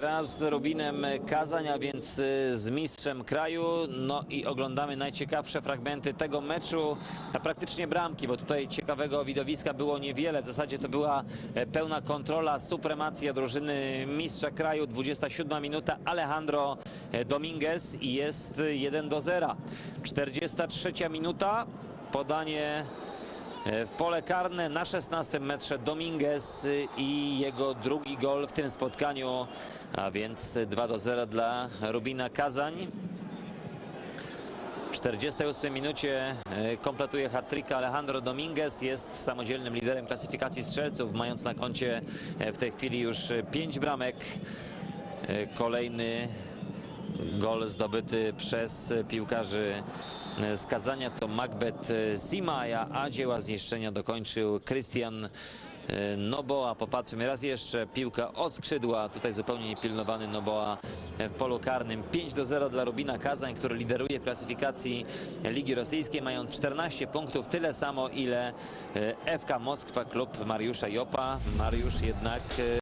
gra z Rubinem Kazań, a więc y, z mistrzem kraju. No i oglądamy najciekawsze fragmenty tego meczu, a praktycznie bramki, bo tutaj ciekawego widowiska było niewiele. W zasadzie to była e, pełna kontrola, supremacja drużyny mistrza kraju. 27 minuta Alejandro e, Dominguez i jest 1 do 0. 43 minuta, podanie w pole karne na 16 metrze Dominguez i jego drugi gol w tym spotkaniu, a więc 2 do 0 dla Rubina Kazań. W 48 minucie e, kompletuje hat-tricka Alejandro Dominguez, jest samodzielnym liderem klasyfikacji strzelców, mając na koncie e, w tej chwili już 5 bramek. E, Kolejny gol zdobyty przez piłkarzy z Kazania to Macbeth Simaja, a dzieła zniszczenia dokończył Christian Noboa. Popatrzmy raz jeszcze, piłka od skrzydła, tutaj zupełnie niepilnowany Noboa w polu karnym. 5 do 0 dla Rubina Kazań, który lideruje w klasyfikacji Ligi Rosyjskiej, mając 14 punktów, tyle samo ile FK Moskwa, klub Mariusza Jopa. Mariusz jednak